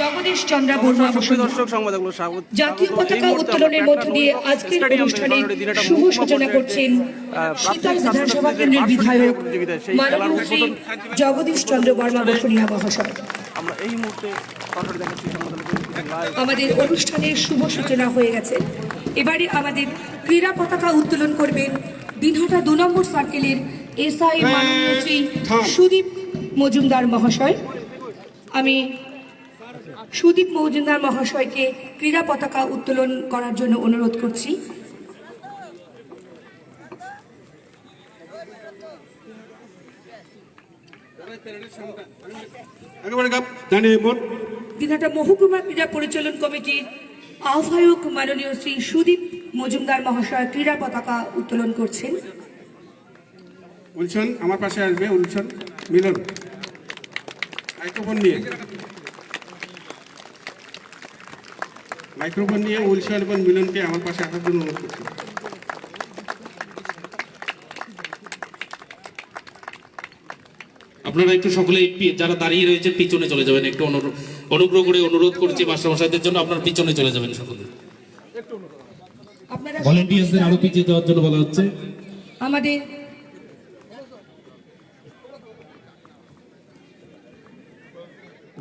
জগদীশ চন্দ্র বর্মা দর্শক সংবাদগুলো স্বাগত। জাতীয় পতাকা উত্তোলনের মধ্য দিয়ে আজকের অনুষ্ঠানে শুভ সূচনা করছেন আহ, শীতল বিধানসভা কেন্দ্রের বিধায়ক প্রতিযোগিতায় সেই খেলার মাননীয় শ্রী জগদীশ চন্দ্র বর্মা বসুনিয়া মহাশয় আমরা এই মুহূর্তে সরাসরি দেখাচ্ছি সংবাদগুলো লাইভ আমাদের অনুষ্ঠানের শুভ সূচনা হয়ে গেছে। এবারে আমাদের ক্রীড়া পতাকা উত্তোলন করবেন দিনহাটা দু নম্বর সার্কেলের এসআই মাননীয় শ্রী সুদীপ মজুমদার মহাশয়। আমি সুদীপ মজুমদার মহাশয়কে ক্রীড়া পতাকা উত্তোলন করার জন্য অনুরোধ করছি। দিনহাটা মহকুমা ক্রীড়া পরিচালন কমিটির আহ্বায়ক মাননীয় শ্রী সুদীপ মজুমদার মহাশয় ক্রীড়া পতাকা উত্তোলন করছেন। উলছন, আমার পাশে আসবে, উলছন। মিলন। নিয়ে। মাইক্রোফোন নিয়ে উলছন এবং মিলনকে আমার পাশে আসার জন্য অনুরোধ করছি। আপনারা একটু সকলে যারা দাঁড়িয়ে রয়েছে পিছনে চলে যাবেন। একটু অনুগ্রহ করে অনুরোধ করছি মাস্টারমশাইদের জন্য আপনার পিছনে চলে যাবেন সকলে। আপনারা ভলেন্টিয়ার্সদের আরও পিছিয়ে যাওয়ার জন্য বলা হচ্ছে। আমাদের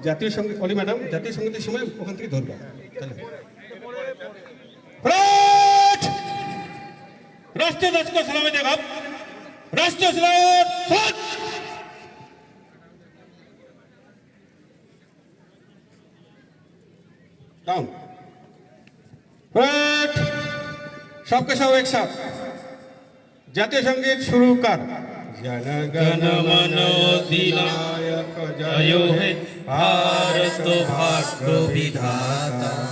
জাতীয় সংগীত অলি ম্যাডাম জাতীয় সঙ্গীতের সময় ওখান থেকে ধরবা। राष्ट्रीय ध्वज को सलामी देगा राष्ट्रीय सलाम सबके सब एक साथ। जातीय संगीत शुरू कर। जन गण मनो अधिनायक जयो है। भारत तो भाग्य विधाता।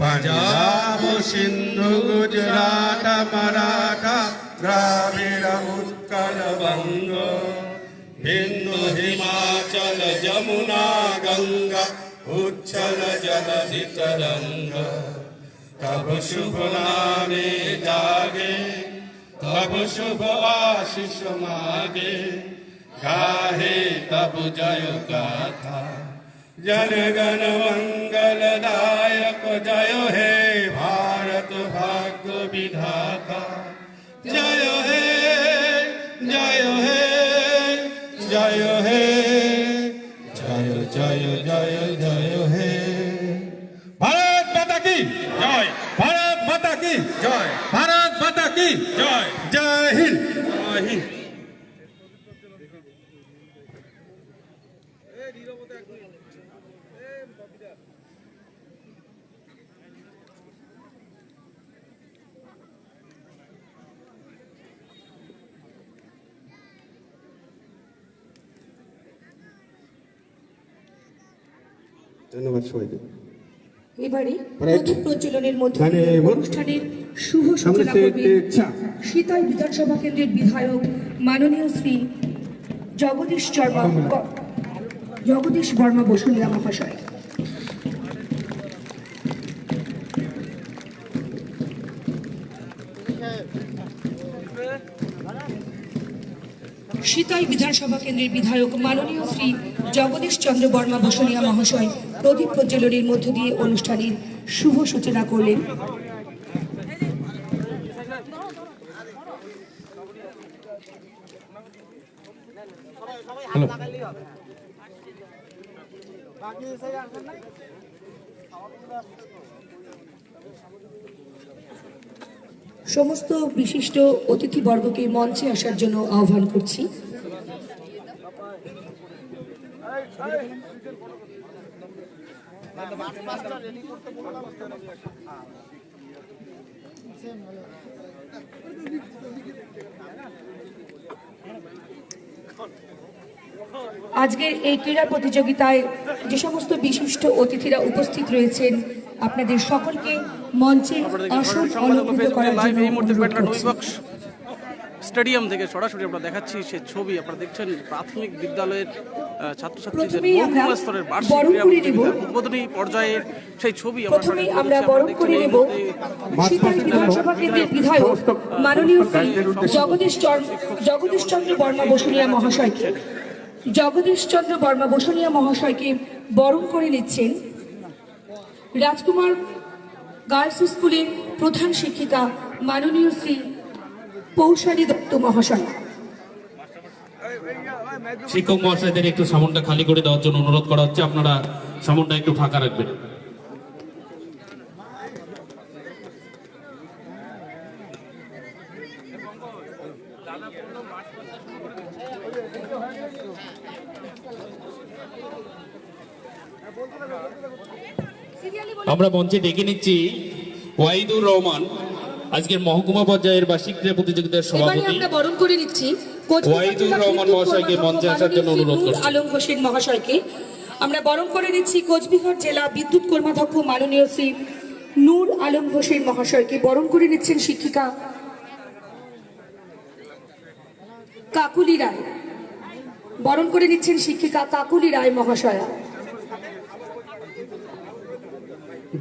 पंजाब सिंधु गुजरात मराठा द्राविड़ उत्कल बंग हिंदू हिमाचल जमुना गंगा उच्छल जलधि तरंग तब शुभ नामे जागे तब शुभ आशीष मागे गाहे तब जय गाथा जनगण मंगलदायक जय हे भारत भाग्य विधाता जय हे जय हे जय हे जय जय जय जय हे भारत माता की जय भारत माता की जय भारत माता की जय जय ধন্যবাদ সবাইকে এবারে. প্রদীপ প্রজ্বলনের মধ্যে মানে অনুষ্ঠানের শুভ সূচনা করবেন ইচ্ছা। বিধানসভা কেন্দ্রের বিধায়ক মাননীয় শ্রী জগদীশ চর্মা জগদীশ বর্মা বসুনিয়া মহাশয় সীতাই বিধানসভা কেন্দ্রের বিধায়ক মাননীয় শ্রী জগদীশ চন্দ্র বর্মা বসুনিয়া মহাশয় প্রদীপ প্রজ্বলনের মধ্য দিয়ে অনুষ্ঠানের শুভ সূচনা করলেন। সমস্ত বিশিষ্ট অতিথিবর্গকে মঞ্চে আসার জন্য আহ্বান করছি। আজকের এই ক্রীড়া প্রতিযোগিতায় যে সমস্ত বিশিষ্ট অতিথিরা উপস্থিত রয়েছেন আপনাদের সকলকে মঞ্চে আসন অলঙ্কৃত করার জন্য স্টেডিয়াম থেকে সরাসরি আমরা দেখাচ্ছি সে ছবি। আপনারা দেখছেন প্রাথমিক বিদ্যালয়ের ছাত্রছাত্রীদের প্রথমেই স্তরের বার্ষিক ক্রীড়া প্রতিযোগিতার উদ্বোধনী পর্যায়ের সেই ছবি প্রথমেই আমরা বরণ করে নেব মুহূর্তে বিধানসভা কেন্দ্রের বিধায়ক মাননীয় শ্রী জগদীশ জগদীশ চন্দ্র বর্মা বসুনিয়া মহাশয়কে জগদীশ চন্দ্র বর্মা বসুনিয়া মহাশয়কে বরণ করে নিচ্ছেন রাজকুমার গার্লস স্কুলের প্রধান শিক্ষিকা মাননীয় শ্রী পৌশালী দত্ত মহাশয়। শিক্ষক মহাশয়দের একটু সামনটা খালি করে দেওয়ার জন্য অনুরোধ করা হচ্ছে। আপনারা সামনটা একটু ফাঁকা রাখবেন। আমরা মঞ্চে ডেকে নিচ্ছি ওয়াইদুর রহমান আজকের মহকুমা পর্যায়ের বার্ষিক ক্রীড়া প্রতিযোগিতার সভাপতি। আমরা বরণ করে নিচ্ছি। ওয়াহিদুর রহমান মহাশয়কে মঞ্চে আসার জন্য অনুরোধ করছি। আলম হোসেন মহাশয়কে। আমরা বরণ করে নিচ্ছি কোচবিহার জেলা বিদ্যুৎ কর্মাধ্যক্ষ মাননীয় শ্রী নূর আলম হোসেন মহাশয়কে। বরণ করে নিচ্ছেন শিক্ষিকা কাকুলি রায়। বরণ করে নিচ্ছেন শিক্ষিকা কাকুলি রায় মহাশয়া।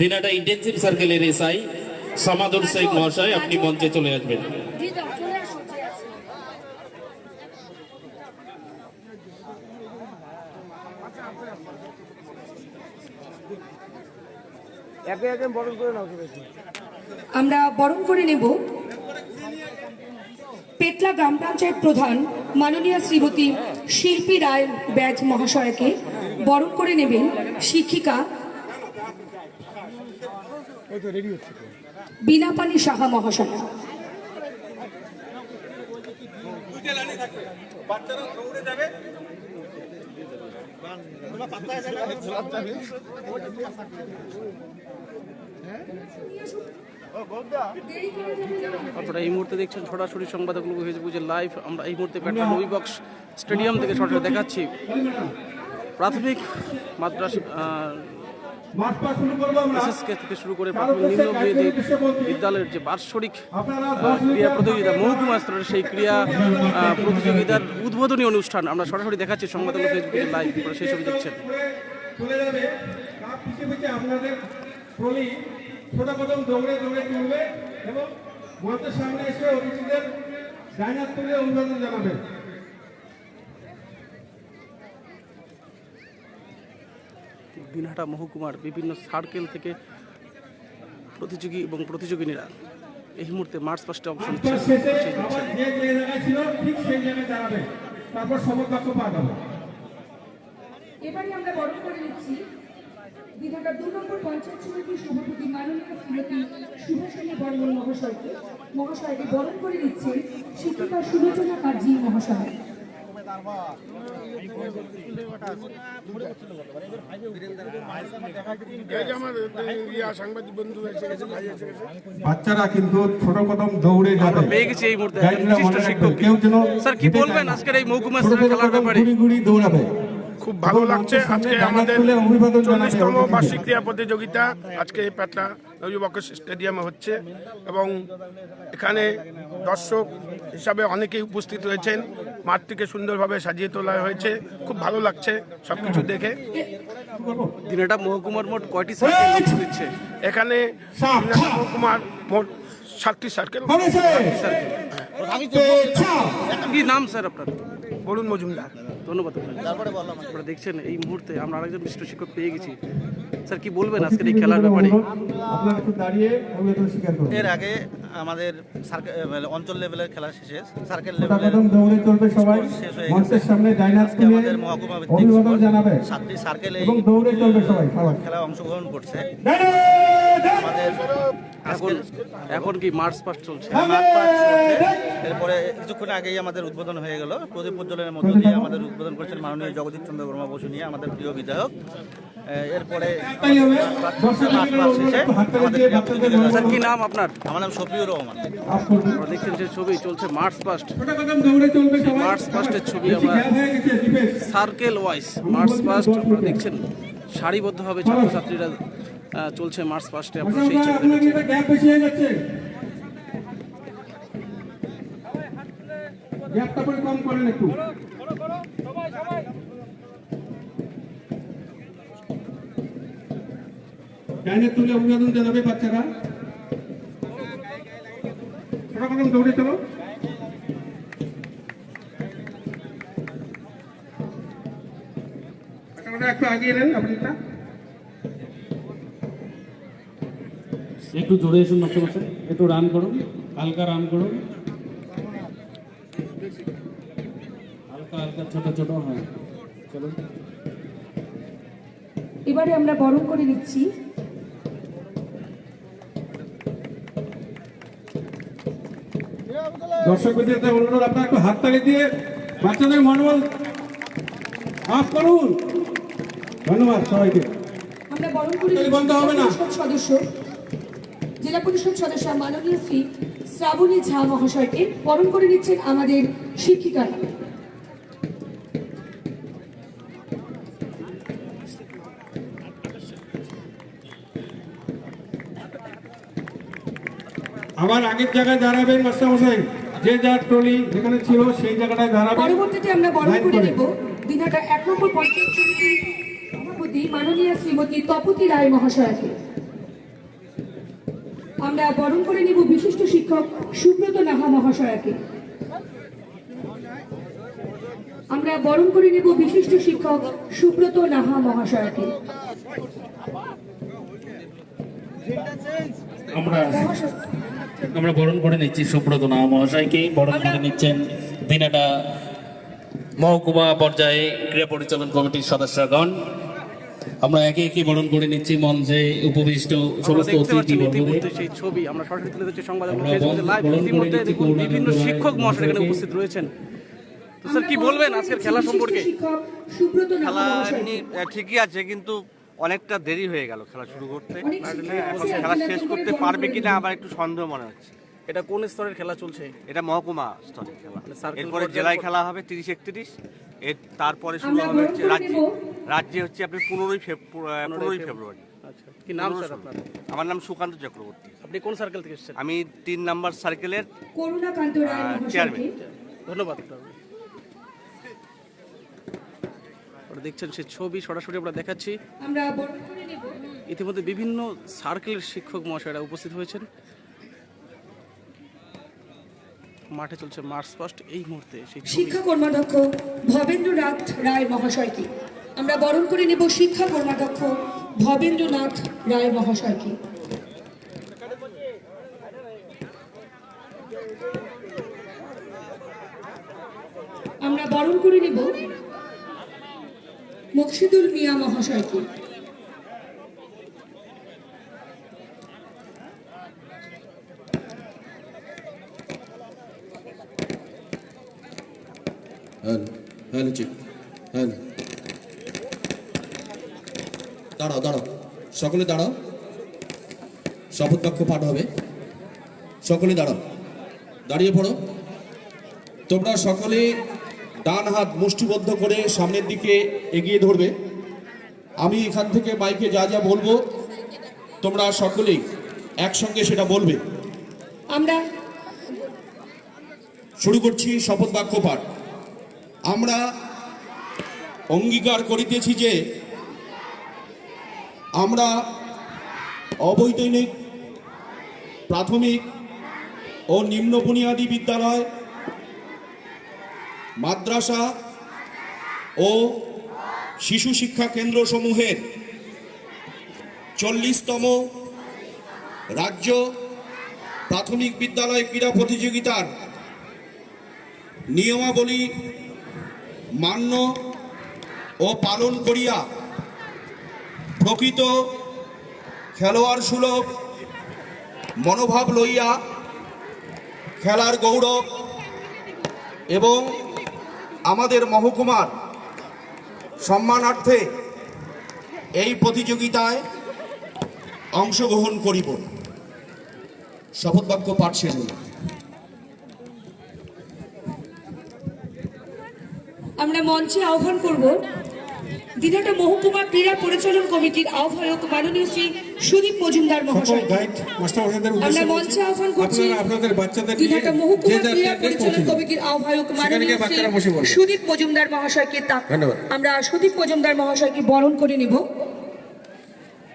দিনাটা ইন্টেন্সিভ সার্কেলের এসআই সমাদর শেখ মহাশয় আপনি মঞ্চে চলে আসবেন। আমরা বরণ করে নেব। পেটলা গ্রাম পঞ্চায়েত প্রধান মাননীয় শ্রীমতী শিল্পী রায় ব্যাজ মহাশয়কে বরণ করে নেবেন শিক্ষিকা বিনাপানি সাহা মহাশয়া। আপনারা এই মুহূর্তে দেখছেন সরাসরি সংবাদগুলো হয়েছে বুঝে লাইভ আমরা এই মুহূর্তে নবী বক্স স্টেডিয়াম থেকে সরাসরি দেখাচ্ছি। প্রাথমিক মাদ্রাস এসএসকে থেকে শুরু করে প্রাথমিক নিম্ন বিদ্যালয়ের যে বার্ষিক ক্রীড়া প্রতিযোগিতা মহকুমা স্তরের সেই ক্রীড়া প্রতিযোগিতার উদ্বোধনী অনুষ্ঠান আমরা সরাসরি দেখাচ্ছি ফেসবুকে লাইভ আপনারা সেই ছবি দেখছেন। চলে যাবে তার পিছিয়ে পিছিয়ে আপনাদের ট্রলি ছোট কদম দৌড়ে দৌড়ে চলবে এবং মঞ্চের সামনে এসে অতিথিদের ডাইনার তুলে অভিবাদন জানাবে। দিনহাটা মহকুমার বিভিন্ন সার্কেল থেকে প্রতিযোগী এবং প্রতিযোগিনীরা এই মুহূর্তে মার্চ পাস্টে অংশ এবারে আমরা বরণ করে নিচ্ছি দিঘাটা দু নম্বর পঞ্চায়েত সমিতির সভাপতি মাননীয় শ্রীমতী সুভাষিনী বর্মন মহাশয়কে। মহাশয়কে বরণ করে নিচ্ছেন শিক্ষিকা সুলোচনা কার্জি মহাশয়। বাচ্চারা কিন্তু ছোট কদম দৌড়ে যাবে। পেয়ে গেছি এই মুহূর্তে। কেউ যেন স্যার, কি বলবেন আজকের এই মৌকুমা খেলার ব্যাপারে? দৌড়াবে। খুব ভালো লাগছে। আজকে আমাদের চল্লিশতম বার্ষিক ক্রীড়া প্রতিযোগিতা আজকে এই পেটলা নবীবক্ষ স্টেডিয়ামে হচ্ছে এবং এখানে দর্শক হিসাবে অনেকেই উপস্থিত হয়েছেন মাঠটিকে সুন্দরভাবে সাজিয়ে তোলা হয়েছে। খুব ভালো লাগছে সব কিছু দেখে। দিনহাটা মহকুমার মোট কয়টি সার্কেল নিচ্ছে এখানে মহকুমার মোট সাতটি সার্কেল। কি নাম স্যার আপনার? বরুণ মজুমদার। ধন্যবাদ। আপনারা দেখছেন এই মুহূর্তে আমরা আরেকজন বিশিষ্ট শিক্ষক পেয়ে গেছি। স্যার কি বলবেন আজকের এই খেলার ব্যাপারে? আপনারা একটু দাঁড়িয়ে অভিবাদন স্বীকার করুন। এর আগে আমাদের সার্কেল মানে অঞ্চল লেভেলের খেলা শেষে সার্কেল লেভেলের দৌড়ে চলবে সবাই শেষ হয়ে গেছে। আমাদের মহকুমা ভিত্তিক জানাবে সাতটি সার্কেল এই দৌড়ে চলবে সবাই সবাই। খেলায় অংশগ্রহণ করছে! আমাদের এখন এখন কি মার্চ পাস্ট চলছে? মাঠ পাঠ চলছে। এরপরে কিছুক্ষণ আগেই আমাদের উদ্বোধন হয়ে গেল। প্রদীপ প্রজ্বলনের মধ্য দিয়ে আমাদের উদ্বোধন করেছেন মাননীয় জগদীশ চন্দ্র বর্মা বসু নিয়ে আমাদের প্রিয় বিধায়ক। এরপরে স্যার কি নাম আপনার? আমার নাম শফিউর রহমান। দেখছেন যে ছবি চলছে মার্চ পাস্ট। মার্চ পাস্টের ছবি আমরা হয়ে সার্কেল ওয়াইজ মার্চ পাস্ট আপনারা দেখছেন সারিবদ্ধভাবে ছাত্রছাত্রীরা চলছে মার্চ পাস্টে আপনারা সেই অভিবাদন জানাবে বাচ্চারা। দৌড়ে চলো। একটু আগিয়ে নেন আপনারটা একটু জোরে এসুন মাস্টারমশাই একটু রান করুন হালকা রান করুন হালকা হালকা ছোট ছোট হ্যাঁ চলুন এবারে আমরা বরণ করে নিচ্ছি। দর্শক বিদ্যার্থী অনুরোধ আপনার একটু হাত তালি দিয়ে বাচ্চাদের মনোবল আপ করুন। ধন্যবাদ সবাইকে। আমরা বরণ করে বন্ধ হবে না। সদস্য। জেলা পরিষদ সদস্য মাননীয় শ্রী শ্রাবণী ঝা মহাশয়কে বরণ করে নিচ্ছেন আমাদের শিক্ষিকারা আবার আগের জায়গায় দাঁড়াবেন মাস্টারমশাই যে যার ট্রলি যেখানে ছিল সেই জায়গাটায় দাঁড়াবেন। পরবর্তীতে আমরা বরণ করে করে। নেব দিনহাটা এক নম্বর পঞ্চায়েত সমিতির সভাপতি মাননীয় শ্রীমতী তপতি রায় মহাশয়াকে। আমরা বরণ করে নেব বিশিষ্ট শিক্ষক সুব্রত নাহা মহাশয়াকে। আমরা বরণ করে নেব বিশিষ্ট শিক্ষক সুব্রত নাহা মহাশয়াকে। আমরা আমরা বরণ করে নিচ্ছি সুব্রত না মহাশয়কে। বরণ করে নিচ্ছেন দিনাটা মহকুমা পর্যায়ে ক্রীড়া পরিচালন কমিটির সদস্যগণ। আমরা একে একে বরণ করে নিচ্ছি মঞ্চে উপবিষ্ট সমস্ত অতিথি সেই ছবি। আমরা সরাসরি তুলে ধরছি সংবাদ বিভিন্ন শিক্ষক মহাশয় এখানে উপস্থিত রয়েছেন। তো স্যার কি বলবেন আজকের খেলা সম্পর্কে? খেলা ঠিকই আছে কিন্তু অনেকটা দেরি হয়ে গেল খেলা শুরু করতে। খেলা শেষ করতে পারবে কিনা। আমার একটু সন্দেহ মনে হচ্ছে। এটা কোন স্তরের খেলা চলছে? এটা মহকুমা স্তরের খেলা। মানে সার্কেল এরপরে জেলায় খেলা হবে তিরিশ একত্রিশ এর তারপরে শুরু হবে রাজ্যে। রাজ্যে হচ্ছে আপনি পনেরোই পনেরোই ফেব্রুয়ারি। আচ্ছা কি নাম স্যার আপনার? আমার নাম সুকান্ত চক্রবর্তী। আপনি কোন সার্কেল থেকে এসেছেন? আমি তিন নাম্বার সার্কেলের করুণাকান্ত রায় চেয়ারম্যান। ধন্যবাদ। আপনারা দেখছেন সেই ছবি সরাসরি আমরা দেখাচ্ছি। আমরা ইতিমধ্যে বিভিন্ন সার্কেলের শিক্ষক মহাশয়রা উপস্থিত হয়েছেন। মাঠে চলছে মার্চ ফার্স্ট এই মুহূর্তে সেই শিক্ষা কর্মাধ্যক্ষ ভবেন্দ্রনাথ রায় মহাশয়কে। আমরা বরণ করে নেব শিক্ষা কর্মাধ্যক্ষ ভবেন্দ্রনাথ রায় মহাশয়কে। আমরা বরণ করে নেব মকসিদুল মিয়া মহাশয়কে। হ্যালো চিক হ্যালো দাঁড়াও দাঁড়াও। সকলে দাঁড়াও। শপথ বাক্য পাঠ হবে। সকলে দাঁড়াও। দাঁড়িয়ে পড়ো। তোমরা সকলে ডান হাত মুষ্টিবদ্ধ করে সামনের দিকে এগিয়ে ধরবে। আমি এখান থেকে মাইকে যা যা বলব তোমরা সকলেই একসঙ্গে সেটা বলবে। আমরা শুরু করছি শপথ বাক্য পাঠ। আমরা অঙ্গীকার করিতেছি যে আমরা অবৈতনিক, প্রাথমিক ও নিম্ন বুনিয়াদী বিদ্যালয়, মাদ্রাসা ও শিশু শিক্ষা কেন্দ্র সমূহের চল্লিশতম রাজ্য প্রাথমিক বিদ্যালয় ক্রীড়া প্রতিযোগিতার নিয়মাবলী মান্য ও পালন করিয়া প্রকৃত খেলোয়াড় সুলভ, মনোভাব লইয়া খেলার গৌরব এবং আমাদের মহকুমার সম্মানার্থে এই প্রতিযোগিতায় অংশগ্রহণ করিব। শপথবাক্য পাঠ শেষ হল আমরা মঞ্চে আহ্বান করব দিনহাটা মহকুমা ক্রীড়া পরিচালন কমিটির আহ্বায়ক মাননীয় শ্রী সুদীপ মজুমদার মহাশয়। আমরা মঞ্চে আহ্বান করছি আপনাদের বাচ্চাদের দিনহাটা মহকুমা ক্রীড়া পরিচালন কমিটির আহ্বায়ক মাননীয় বাচ্চারা বসে শ্রী। সুদীপ মজুমদার মহাশয়কে তা আমরা সুদীপ মজুমদার মহাশয়কে বরণ করে নেব।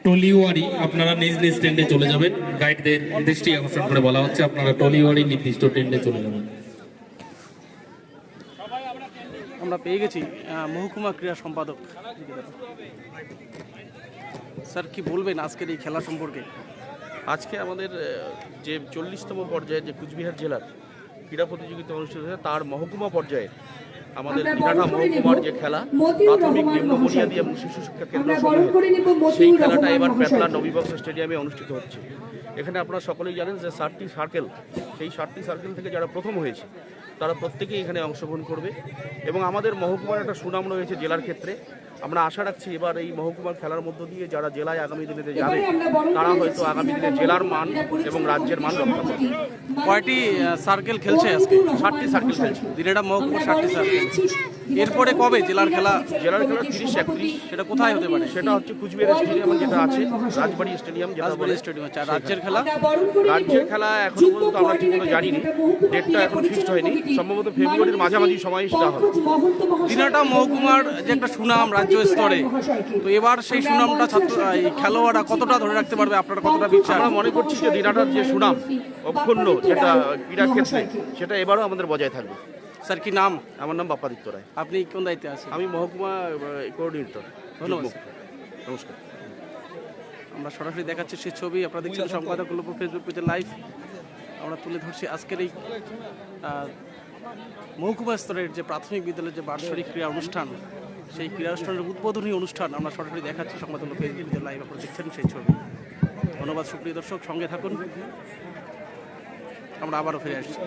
টলিওয়ারি আপনারা নিজ নিজ টেন্ডে চলে যাবেন। গাইডদের দৃষ্টি আকর্ষণ করে বলা হচ্ছে আপনারা টলিওয়ারি নির্দিষ্ট টেন্ডে চলে যাবেন। আমরা পেয়ে গেছি মহকুমা ক্রীড়া সম্পাদক স্যার কি বলবেন আজকের এই খেলা সম্পর্কে আজকে আমাদের যে চল্লিশতম পর্যায়ে যে কুচবিহার জেলার ক্রীড়া প্রতিযোগিতা অনুষ্ঠিত হয়েছে তার মহকুমা পর্যায়ে আমাদের দিনাটা মহকুমার যে খেলা প্রাথমিক নিম্ন বুনিয়াদী। এবং শিশু শিক্ষা কেন্দ্র সেই খেলাটা এবার পেটলা মহাশয়কে। নবীবক্স স্টেডিয়ামে অনুষ্ঠিত হচ্ছে এখানে আপনারা সকলেই জানেন যে ষাটটি সার্কেল সেই ষাটটি সার্কেল থেকে যারা প্রথম হয়েছে তারা প্রত্যেকেই এখানে অংশগ্রহণ করবে এবং আমাদের মহকুমার একটা সুনাম রয়েছে জেলার ক্ষেত্রে। আমরা আশা রাখছি এবার এই মহকুমার খেলার মধ্য দিয়ে যারা জেলায় আগামী দিনে যাবে তারা হয়তো আগামী দিনে জেলার মান এবং রাজ্যের মান রক্ষা করবে। কয়টি সার্কেল খেলছে আজকে? ষাটটি সার্কেল খেলছে। দিনেটা মহকুমা আমরা ষাটটি সার্কেল এরপরে কবে জেলার খেলা? জেলার খেলা তিরিশ একত্রিশ সেটা কোথায় হতে পারে? সেটা হচ্ছে কুচবিহার স্টেডিয়াম যেটা আছে রাজবাড়ি স্টেডিয়াম রাজবাড়ি স্টেডিয়াম আছে রাজ্যের খেলা? রাজ্যের খেলা এখনও পর্যন্ত আমরা ঠিক মতো কোঅর্ডিনেটর জানি নি ডেটটা এখন ফিক্সড হয়নি। সম্ভবত ফেব্রুয়ারির মাঝামাঝি সময় সেটা হবে। দিনাটা মহকুমার যে একটা সুনাম রাজ্য স্তরে তো এবার সেই সুনামটা ছাত্র এই খেলোয়াড়রা কতটা ধরে রাখতে পারবে? আপনারা কতটা বিশ্বাস আমরা মনে করছি যে দিনাটার যে সুনাম অক্ষুণ্ণ যেটা ক্রীড়া ক্ষেত্রে সেটা এবারও আমাদের বজায় থাকবে। স্যার কি নাম? আমার নাম বাপ্পাদিত্য রায়। আপনি কোন দায়িত্বে আছেন? আমি মহকুমা কোঅর্ডিনেটর ধন্যবাদ নমস্কার। আমরা সরাসরি দেখাচ্ছি সেই ছবি আপনারা দেখছেন সম্পাদক ফেসবুক পেজে লাইভ আমরা তুলে ধরছি আজকের এই মহকুমা স্তরের যে প্রাথমিক বিদ্যালয়ের যে বার্ষিক ক্রীড়া অনুষ্ঠান সেই ক্রীড়া অনুষ্ঠানের উদ্বোধনী অনুষ্ঠান আমরা সরাসরি দেখাচ্ছি সংবাদগুলো ফেসবুক পেজে লাইভ আপনারা দেখছেন সেই ছবি। ধন্যবাদ সুপ্রিয় দর্শক সঙ্গে থাকুন। আমরা আবারও ফিরে আসছি।